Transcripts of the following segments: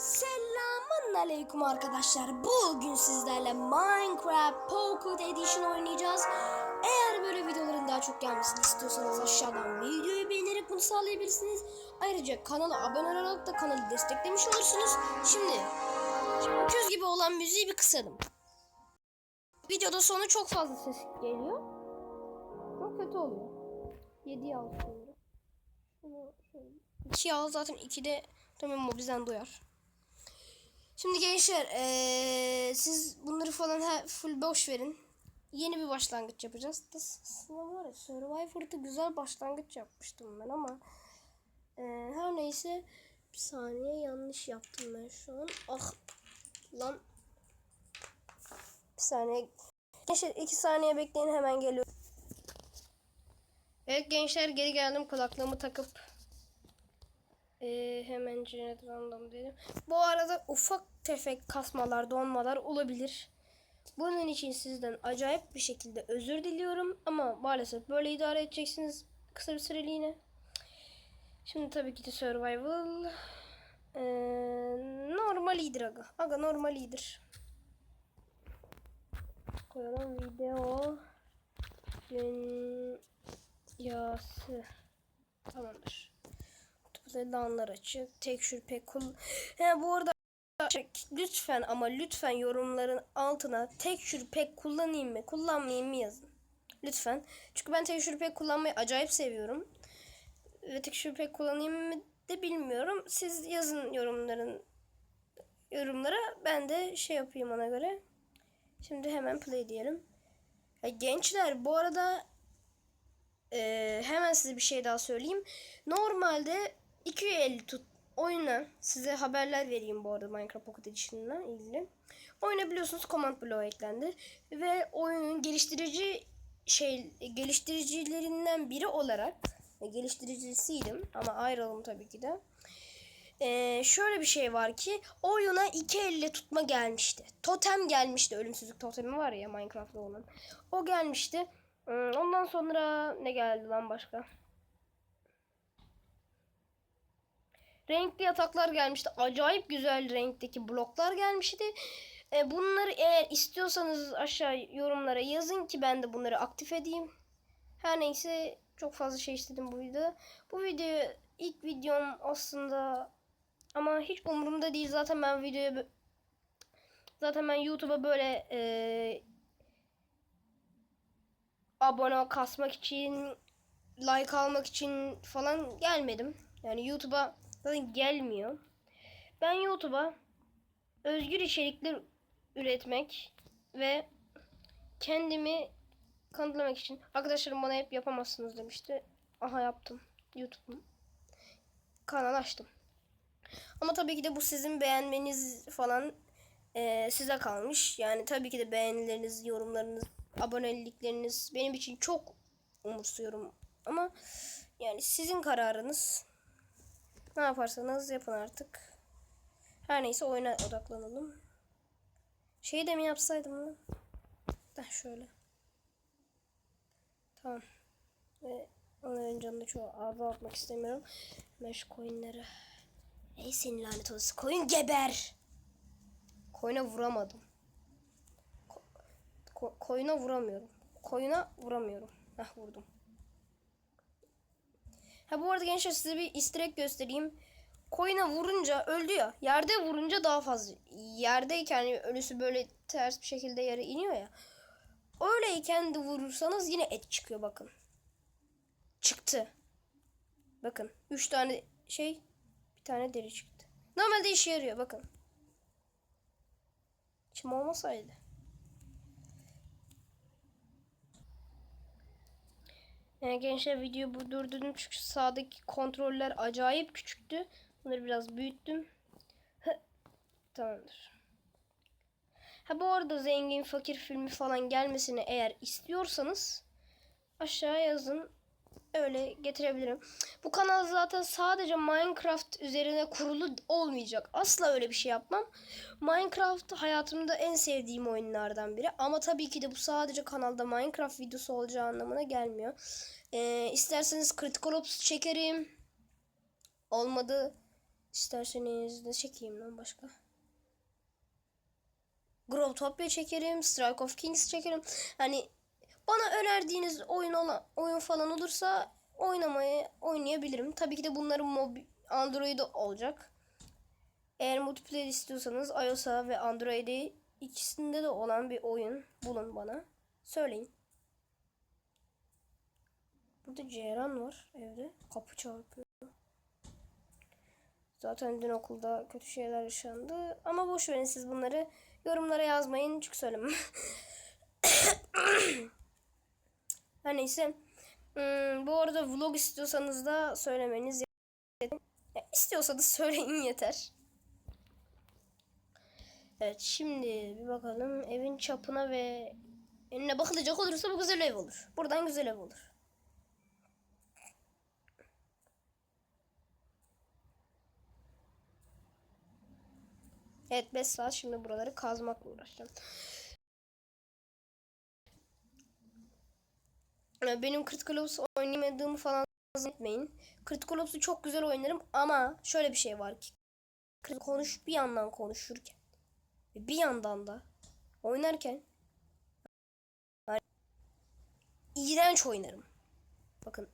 Selamun aleyküm arkadaşlar. Bugün sizlerle Minecraft Pocket Edition oynayacağız. Eğer böyle videoların daha çok gelmesini istiyorsanız aşağıdan videoyu beğenerek bunu sağlayabilirsiniz. Ayrıca kanala abone olarak da kanalı desteklemiş olursunuz. Şimdi, şimdi öküz gibi olan müziği bir kısalım. Videoda sonu çok fazla ses geliyor. Bu kötü oluyor. 7 al şimdi. Şunu şöyle. 2 al zaten 2'de tamam o bizden duyar. Şimdi gençler eee, siz bunları falan he, full boş verin. Yeni bir başlangıç yapacağız. Aslında var ya Survivor'da güzel başlangıç yapmıştım ben ama eee, her neyse bir saniye yanlış yaptım ben şu an. Ah lan bir saniye. Gençler iki saniye bekleyin hemen geliyorum. Evet gençler geri geldim kulaklığımı takıp ee, hemen Cennet Random dedim. Bu arada ufak tefek kasmalar, donmalar olabilir. Bunun için sizden acayip bir şekilde özür diliyorum. Ama maalesef böyle idare edeceksiniz kısa bir süreliğine. Şimdi tabii ki de survival. Ee, normal iyidir aga. Aga normal iyidir. Koyalım video. Dünyası. Tamamdır. Lanlar açık. Tek şürpe kul. He bu arada lütfen ama lütfen yorumların altına tek şürpek kullanayım mı kullanmayayım mı yazın. Lütfen. Çünkü ben tek şürpek kullanmayı acayip seviyorum. Ve tek şürpek kullanayım mı de bilmiyorum. Siz yazın yorumların yorumlara. Ben de şey yapayım ona göre. Şimdi hemen play diyelim. Ya gençler bu arada e, hemen size bir şey daha söyleyeyim. Normalde 250 tut oyuna size haberler vereyim bu arada Minecraft Pocket Edition'la ilgili. Oyuna biliyorsunuz command bloğu eklendi ve oyunun geliştirici şey geliştiricilerinden biri olarak e, geliştiricisiydim ama ayrıldım tabii ki de. Ee, şöyle bir şey var ki oyuna iki elle tutma gelmişti. Totem gelmişti. Ölümsüzlük totemi var ya Minecraft'ta olan. O gelmişti. Hmm, Ondan sonra ne geldi lan başka? Renkli yataklar gelmişti. Acayip güzel renkteki bloklar gelmişti. E, bunları eğer istiyorsanız aşağı yorumlara yazın ki ben de bunları aktif edeyim. Her neyse çok fazla şey istedim bu videoda. Bu video ilk videom aslında ama hiç umurumda değil. Zaten ben videoya zaten ben YouTube'a böyle e, abone kasmak için like almak için falan gelmedim. Yani YouTube'a zaten gelmiyor. Ben YouTube'a özgür içerikler üretmek ve kendimi kanıtlamak için arkadaşlarım bana hep yapamazsınız demişti. Aha yaptım. YouTube'um kanal açtım. Ama tabii ki de bu sizin beğenmeniz falan eee, size kalmış. Yani tabii ki de beğenileriniz, yorumlarınız, abonelikleriniz benim için çok umursuyorum. Ama yani sizin kararınız. Ne yaparsanız yapın artık. Her neyse oyuna odaklanalım. Şeyi de mi yapsaydım lan? Heh, şöyle. Tamam. Ve onların canını çoğu azaltmak istemiyorum. Meş coinleri. Ey senin lanet olası. Koyun geber. Koyuna vuramadım. Ko- koyuna vuramıyorum. Koyuna vuramıyorum. Heh vurdum. Ha bu arada gençler size bir egg göstereyim. Koyuna vurunca öldü ya. Yerde vurunca daha fazla. Yerdeyken yani ölüsü böyle ters bir şekilde yere iniyor ya. Öyleyken de vurursanız yine et çıkıyor bakın. Çıktı. Bakın. Üç tane şey bir tane deri çıktı. Normalde işe yarıyor bakın. Çim olmasaydı. Yani gençler videoyu bu durdurdum çünkü sağdaki kontroller acayip küçüktü. Bunları biraz büyüttüm. Tamamdır. Ha bu arada zengin fakir filmi falan gelmesini eğer istiyorsanız aşağı yazın. Öyle getirebilirim. Bu kanal zaten sadece Minecraft üzerine kurulu olmayacak. Asla öyle bir şey yapmam. Minecraft hayatımda en sevdiğim oyunlardan biri. Ama tabii ki de bu sadece kanalda Minecraft videosu olacağı anlamına gelmiyor. Ee, isterseniz Critical Ops çekerim. Olmadı. İsterseniz ne çekeyim lan başka? Growtopia çekerim, Strike of Kings çekerim. Hani bana önerdiğiniz oyun olan oyun falan olursa oynamayı oynayabilirim. Tabii ki de bunların mobil Android'de olacak. Eğer multiplayer istiyorsanız iOS'a ve Android'e ikisinde de olan bir oyun bulun bana. Söyleyin. Burada Ceyran var evde. Kapı çarpıyor. Zaten dün okulda kötü şeyler yaşandı. Ama boş verin siz bunları. Yorumlara yazmayın çünkü söylemem. Her neyse. Hmm, bu arada vlog istiyorsanız da söylemeniz yeter. Ya, istiyorsanız söyleyin yeter. Evet şimdi bir bakalım evin çapına ve enine bakılacak olursa bu güzel ev olur. Buradan güzel ev olur. Evet 5 saat şimdi buraları kazmakla uğraşacağım. Benim Critical Ops oynayamadığımı falan zannetmeyin. Critical Ops'u çok güzel oynarım ama şöyle bir şey var ki. Konuş bir yandan konuşurken bir yandan da oynarken yani iğrenç oynarım. Bakın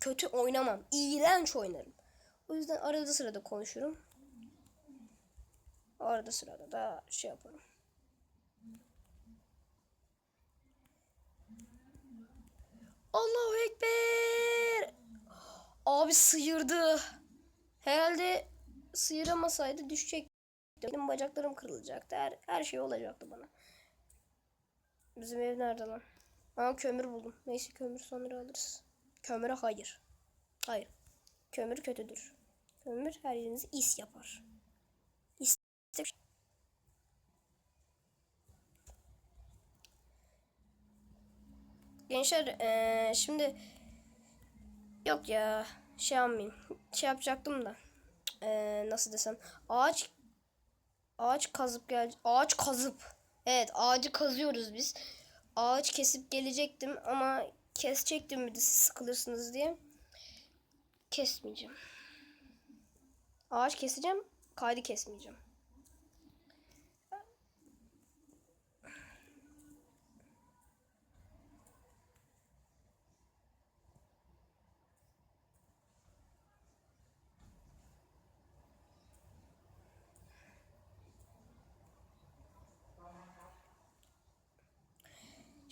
kötü oynamam. iğrenç oynarım. O yüzden arada sırada konuşurum. Arada sırada da şey yaparım. Allahu Ekber. Abi sıyırdı. Herhalde sıyıramasaydı düşecek. Benim bacaklarım kırılacaktı. Her, her şey olacaktı bana. Bizim ev nerede lan? Aa kömür buldum. Neyse kömür sonra alırız. Kömüre hayır. Hayır. Kömür kötüdür. Kömür her yerinizi is yapar. İs Gençler eee, şimdi yok ya şey yapmayayım. Şey yapacaktım da eee, nasıl desem ağaç ağaç kazıp gel ağaç kazıp evet ağacı kazıyoruz biz. Ağaç kesip gelecektim ama kesecektim bir de siz sıkılırsınız diye kesmeyeceğim. Ağaç keseceğim, kaydı kesmeyeceğim.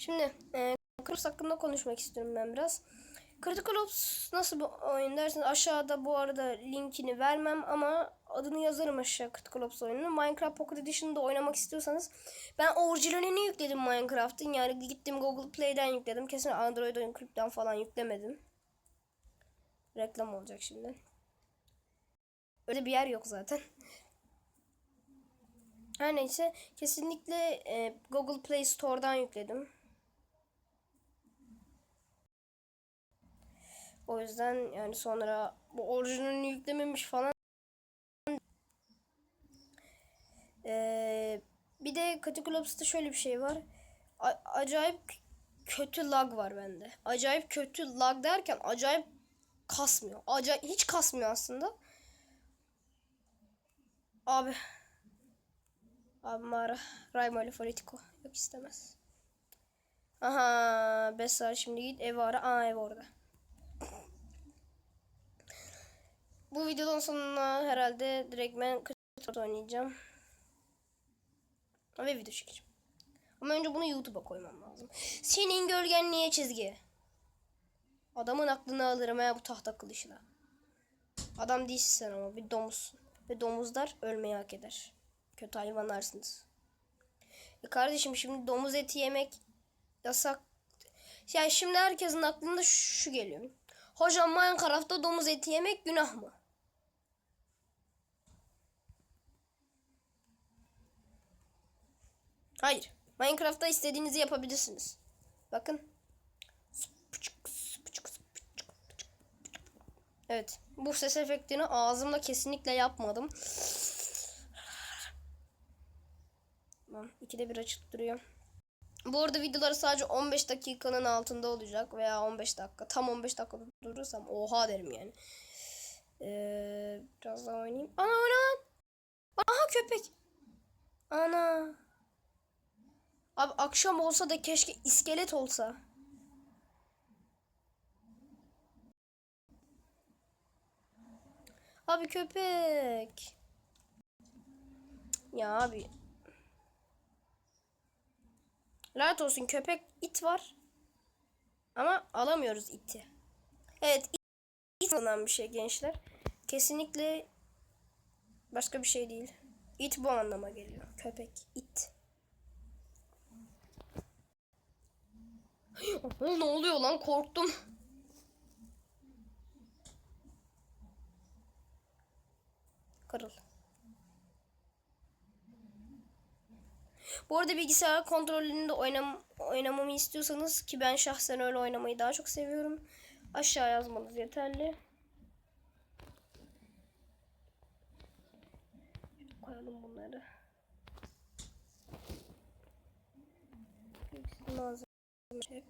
Şimdi e, Critical hakkında konuşmak istiyorum ben biraz. Critical Ops nasıl bir oyun derseniz aşağıda bu arada linkini vermem ama adını yazarım aşağı Critical Ops oyununu. Minecraft Pocket Edition'da oynamak istiyorsanız ben orijinalini yükledim Minecraft'ın. Yani gittim Google Play'den yükledim. Kesin Android oyun kulüpten falan yüklemedim. Reklam olacak şimdi. Öyle bir yer yok zaten. Her neyse kesinlikle e, Google Play Store'dan yükledim. O yüzden yani sonra bu orijinalini yüklememiş falan. Ee, bir de Cataclysm'da şöyle bir şey var. A- acayip kötü lag var bende. Acayip kötü lag derken acayip kasmıyor. Acayip hiç kasmıyor aslında. Abi. Abi mağara. Raymo ile Politico. Yok istemez. Aha. Besar şimdi git ev ara. Aa ev orada. Bu videodan sonra herhalde direkt ben Kırık oynayacağım. Ve video çekeceğim. Ama önce bunu YouTube'a koymam lazım. Senin gölgen niye çizgi? Adamın aklını alırım ya bu tahta kılıçla. Adam değilsin sen ama bir domuzsun. Ve domuzlar ölmeyi hak eder. Kötü hayvanlarsınız. E kardeşim şimdi domuz eti yemek yasak. Yani şimdi herkesin aklında şu geliyor. Hocam Minecraft'ta domuz eti yemek günah mı? Hayır. Minecraft'ta istediğinizi yapabilirsiniz. Bakın. Evet. Bu ses efektini ağzımla kesinlikle yapmadım. Tamam. İkide bir açık duruyor. Bu arada videoları sadece 15 dakikanın altında olacak veya 15 dakika. Tam 15 dakika durursam oha derim yani. Ee, biraz daha oynayayım. Ana ana. Aha köpek. Ana. Abi akşam olsa da keşke iskelet olsa. Abi köpek. Ya abi. Lanet olsun köpek it var. Ama alamıyoruz iti. Evet it, alınan bir şey gençler. Kesinlikle başka bir şey değil. It bu anlama geliyor. Köpek it. Ne oluyor lan korktum. Kırıl. Bu arada bilgisayar kontrolünde oynam oynamamı istiyorsanız ki ben şahsen öyle oynamayı daha çok seviyorum. Aşağı yazmanız yeterli. Koyalım bunları. Malzeme hep.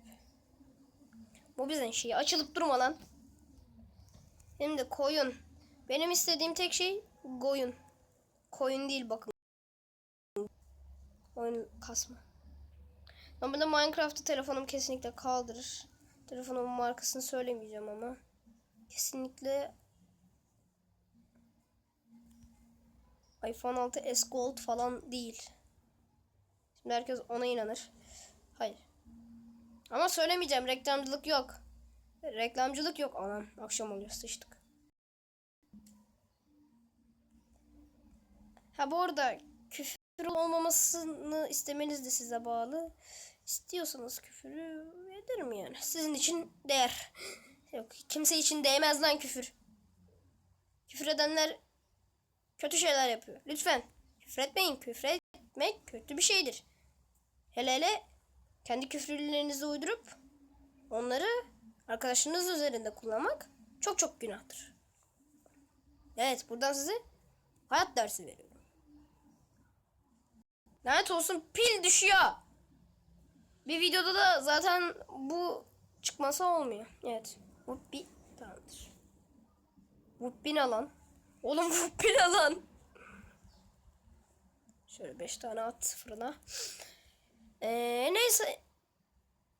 Bu bizden şeyi açılıp durma lan. Hem de koyun. Benim istediğim tek şey koyun. Koyun değil bakın. Oyun kasma. Normalde Minecraft'ı telefonum kesinlikle kaldırır. Telefonumun markasını söylemeyeceğim ama. Kesinlikle iPhone 6 S Gold falan değil. Şimdi herkes ona inanır. Hayır. Ama söylemeyeceğim. Reklamcılık yok. Reklamcılık yok. Anam akşam oluyor sıçtık. Ha bu arada küfür olmamasını istemeniz de size bağlı. İstiyorsanız küfürü ederim yani. Sizin için değer. Yok kimse için değmez lan küfür. Küfür edenler kötü şeyler yapıyor. Lütfen küfür etmeyin. Küfür etmek kötü bir şeydir. Hele hele kendi küfürlerinizi uydurup onları arkadaşınız üzerinde kullanmak çok çok günahtır. Evet buradan size hayat dersi veriyorum. Lanet olsun pil düşüyor. Bir videoda da zaten bu çıkmasa olmuyor. Evet. Bu tamamdır. Bu alan. Oğlum bu alan. Şöyle 5 tane at fırına. Ee, neyse.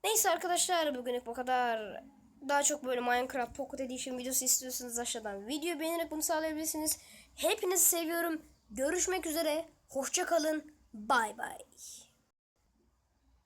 Neyse arkadaşlar bugünlük bu kadar. Daha çok böyle Minecraft Pocket Edition videosu istiyorsanız aşağıdan video beğenerek bunu sağlayabilirsiniz. Hepinizi seviyorum. Görüşmek üzere. Hoşça kalın. Bay bay.